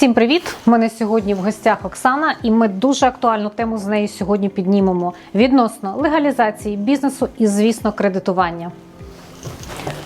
Всім привіт! У мене сьогодні в гостях Оксана, і ми дуже актуальну тему з нею сьогодні піднімемо відносно легалізації бізнесу і, звісно, кредитування.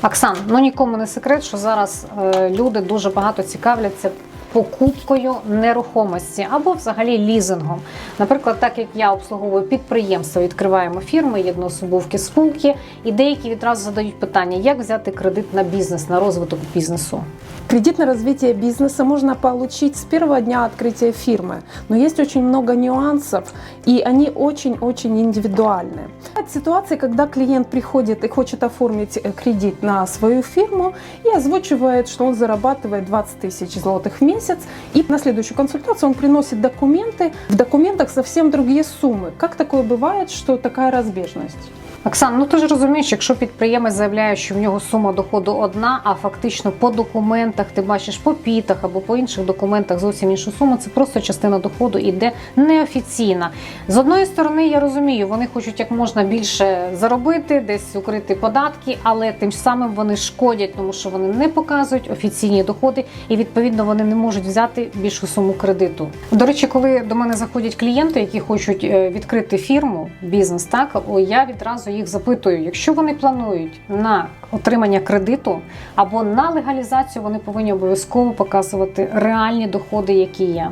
Оксан, ну нікому не секрет, що зараз е, люди дуже багато цікавляться покупкою нерухомості або взагалі лізингом. Наприклад, так як я обслуговую підприємства, відкриваємо фірми, єдноособовки, спілки, і деякі відразу задають питання, як взяти кредит на бізнес, на розвиток бізнесу. Кредит на развитие бизнеса можно получить с первого дня открытия фирмы, но есть очень много нюансов, и они очень-очень индивидуальны. Бывают ситуации, когда клиент приходит и хочет оформить э, кредит на свою фирму и озвучивает, что он зарабатывает 20 тысяч злотых в месяц, и на следующую консультацию он приносит документы, в документах совсем другие суммы. Как такое бывает, что такая разбежность? Оксан, ну ти ж розумієш, якщо підприємець заявляє, що в нього сума доходу одна, а фактично по документах ти бачиш по пітах або по інших документах зовсім іншу суму, це просто частина доходу іде неофіційна. З одної сторони, я розумію, вони хочуть як можна більше заробити, десь укрити податки, але тим самим вони шкодять, тому що вони не показують офіційні доходи, і відповідно вони не можуть взяти більшу суму кредиту. До речі, коли до мене заходять клієнти, які хочуть е, відкрити фірму, бізнес, так я відразу їх запитую, якщо вони планують на отримання кредиту або на легалізацію, вони повинні обов'язково показувати реальні доходи, які є.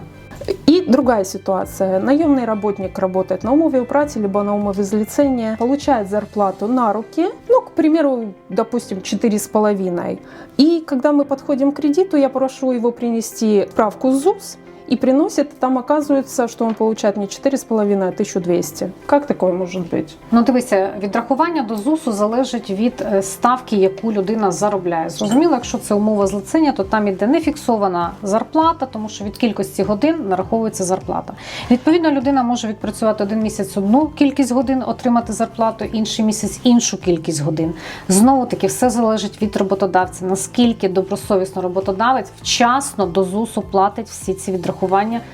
И другая ситуация. Наемный работник работает на умове праці, либо на умове получает зарплату на руки, ну, к примеру, допустим, 4,5. И когда мы подходим к кредиту, я прошу его принести справку с ЗУС, и приносит, там оказывается, что он получает не 4,5, а 1200. Как такое может быть? Ну, дивися, відрахування до ЗУСу залежить від е, ставки, яку людина заробляє. Зрозуміло, якщо це умова злицення, то там іде не фіксована зарплата, тому що від кількості годин нараховується зарплата. Відповідно, людина може відпрацювати один місяць одну кількість годин, отримати зарплату, інший місяць іншу кількість годин. Знову таки, все залежить від роботодавця. Наскільки добросовісно роботодавець вчасно до ЗУСу платить всі ці відрахування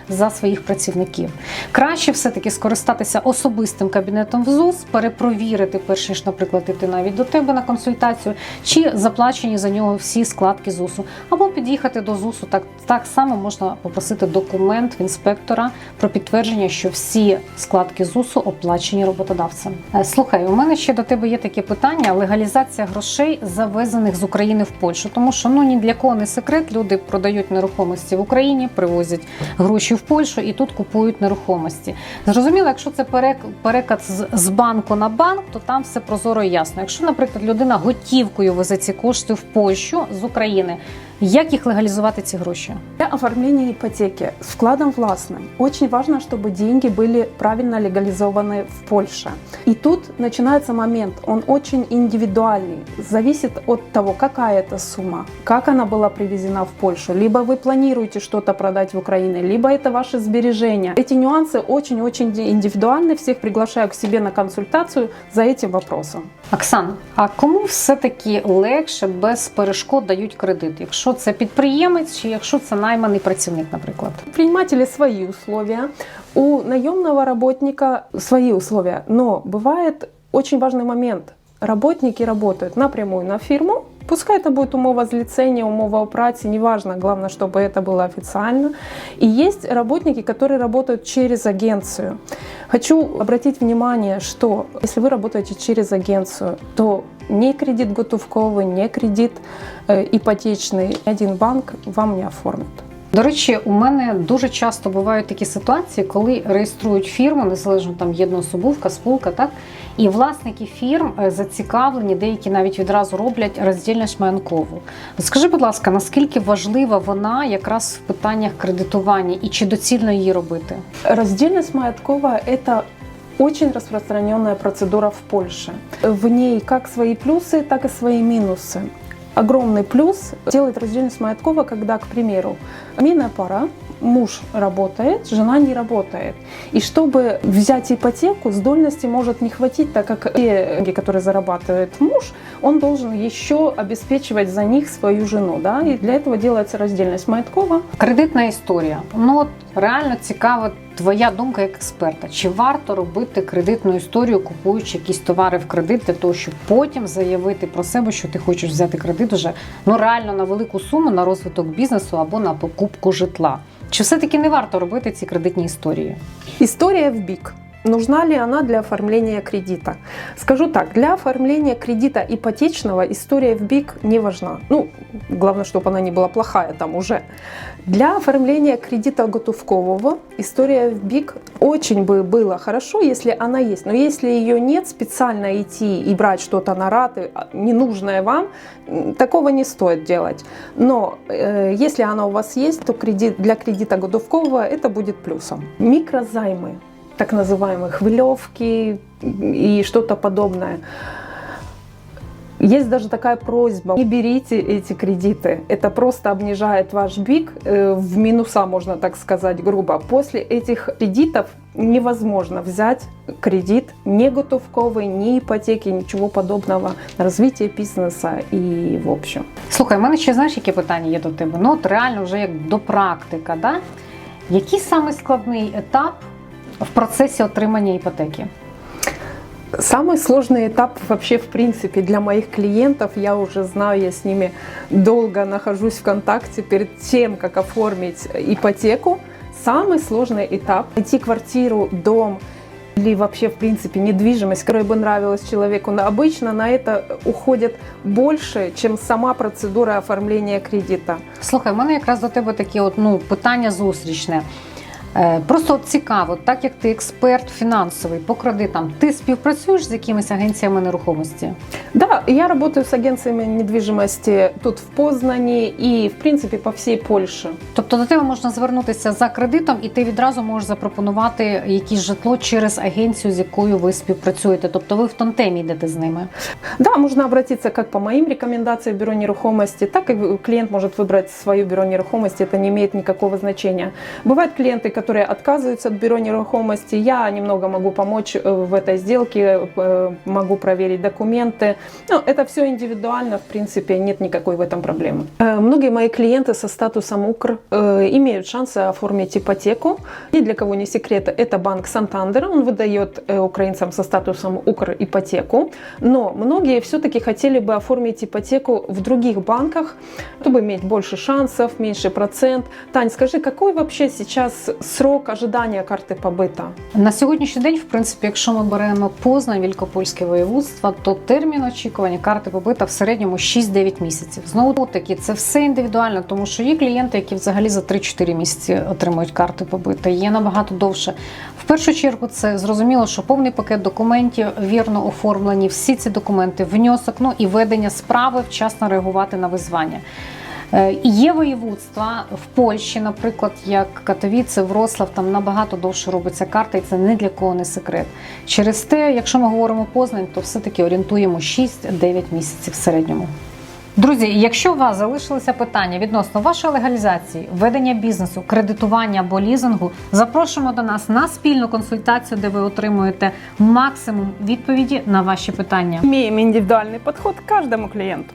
за своїх працівників. Краще все-таки скористатися особистим кабінетом в ЗУС, перепровірити, перш ніж, наприклад, іти навіть до тебе на консультацію, чи заплачені за нього всі складки ЗУСу, або під'їхати до ЗУСу. Так, так само можна попросити документ в інспектора про підтвердження, що всі складки ЗУСу оплачені роботодавцем. Е, Слухай, у мене ще до тебе є таке питання: легалізація грошей, завезених з України в Польщу. Тому що ну ні для кого не секрет, люди продають нерухомості в Україні, привозять гроші в Польщу і тут купують нерухомості. Зрозуміло, якщо це перек- переказ з- з банку на банк, то там все прозоро і ясно. Якщо, наприклад, людина готівкою везе ці кошти в Польщу з України, як їх легалізувати ці гроші? Для оформления ипотеки с вкладом властным очень важно, чтобы деньги были правильно легализованы в Польше. И тут начинается момент, он очень индивидуальный, зависит от того, какая это сумма, как она была привезена в Польшу. Либо вы планируете что-то продать в Украине, либо это ваши сбережения. Эти нюансы очень-очень индивидуальны, всех приглашаю к себе на консультацию за этим вопросом. Оксан, а кому все-таки легше без перешкод дають кредит? Якщо це підприємець, чи якщо це найманий працівник, наприклад? Приймателі свої условия, у наемного работника свої условия. Но бывает очень важный момент. Работники работают напрямую на фирму, пускай это будет умова злицения, умова о праці, неважно, главное, чтобы это было официально. И есть работники, которые работают через агенцию. Хочу обратить внимание, что если вы работаете через агенцию, то ни кредит готовковый, ни кредит э, ипотечный, ни один банк вам не оформит. До речі, у мене дуже часто бувають такі ситуації, коли реєструють фірму, незалежно там єдноособовка, спілка, так і власники фірм е, зацікавлені, деякі навіть відразу роблять роздільність маянкову. Скажи, будь ласка, наскільки важлива вона якраз в питаннях кредитування і чи доцільно її робити? Раздельность Маяткова – это очень распространенная процедура в Польше. В ней как свои плюсы, так и свои минусы. Огромный плюс делает раздельность Маяткова, когда, к примеру, семейная пара, муж работает, жена не работает. И чтобы взять ипотеку, с дольности может не хватить, так как те деньги, которые зарабатывает муж, он должен еще обеспечивать за них свою жену. Да? И для этого делается раздельность Маяткова. Кредитна історія. Ну от реально цікава твоя думка як експерта. Чи варто робити кредитну історію, купуючи якісь товари в кредит для того, щоб потім заявити про себе, що ти хочеш взяти кредит уже ну реально на велику суму на розвиток бізнесу або на покупку житла? Чи все-таки не варто робити ці кредитні історії? Історія в БИК. Нужна ли она для оформления кредита? Скажу так, для оформления кредита ипотечного история в БИК не важна. Ну, главное, чтобы она не была плохая там уже. Для оформления кредита готовкового история в БИК очень бы было хорошо, если она есть. Но если ее нет, специально идти и брать что-то на раты, а, ненужное вам, такого не стоит делать. Но э, если она у вас есть, то кредит, для кредита годовкового это будет плюсом. Микрозаймы, так называемые хвилевки и что-то подобное. Есть даже такая просьба, не берите эти кредиты. Это просто обнижает ваш БИК э, в минуса, можно так сказать, грубо. После этих кредитов невозможно взять кредит не готовковый, ни ипотеки, ничего подобного на развитие бизнеса и в общем. Слухай, у мене ще знаєш, які питання є до тебе? Ну, от реально, вже як до практика, да? який самий складний етап в процесі отримання іпотеки? Самый сложный этап вообще, в принципе, для моих клиентов, я уже знаю, я с ними долго нахожусь в контакте перед тем, как оформить ипотеку. Самый сложный этап – найти квартиру, дом или вообще, в принципе, недвижимость, которая бы нравилась человеку. Но обычно на это уходит больше, чем сама процедура оформления кредита. Слухай, у мене якраз до тебе таке от, ну, питання зустрічне. Е, Просто от цікаво, так як ти експерт фінансовий по кредитам, ти співпрацюєш з якимись агенціями нерухомості? Да, я работаю с агенциями недвижимости тут в Познани и, в принципе, по всей Польше. Тобто до тебе можна звернутися за кредитом, і ти відразу можеш запропонувати якесь житло через агенцію, з якою ви співпрацюєте. Тобто ви в тонтемі йдете з ними. Да, можно обратиться как по моим рекомендациям в бюро нерухомости, так и клиент может выбрать свое бюро нерухомости, это не имеет никакого значения. Бывают клиенты, которые отказываются от бюро нерухомости, я немного могу помочь э, в этой сделке, э, могу проверить документы. Ну, это все индивидуально, в принципе, нет никакой в этом проблемы. Э, Многие мои клиенты со статусом УКР имеют шансы оформить ипотеку. И для кого не секрет, это банк Сантандер, он выдает украинцам со статусом УКР ипотеку. Но многие все-таки хотели бы оформить ипотеку в других банках, чтобы иметь больше шансов, меньше процент. Тань, скажи, какой вообще сейчас срок ожидания карты побыта? На сьогоднішній день, в принципі, якщо ми беремо Познань, Вількопольське воєводство, то термін очікування карти побита в середньому 6-9 місяців. Знову таки, це все індивідуально, тому що є клієнти, які взагалі за 3-4 місяці отримують карти побита. Є набагато довше. В першу чергу, це зрозуміло, що повний пакет документів вірно оформлені, всі ці документи, внесок, ну і ведення справи, вчасно реагувати на визвання. Е, є воєводства в Польщі, наприклад, як Катовіце, Врослав, там набагато довше робиться карта, і це ні для кого не секрет. Через те, якщо ми говоримо Познань, то все-таки орієнтуємо 6-9 місяців в середньому. Друзі, якщо у вас залишилися питання відносно вашої легалізації, ведення бізнесу, кредитування або лізингу, запрошуємо до нас на спільну консультацію, де ви отримуєте максимум відповіді на ваші питання. Имеем индивидуальный подход к каждому клиенту.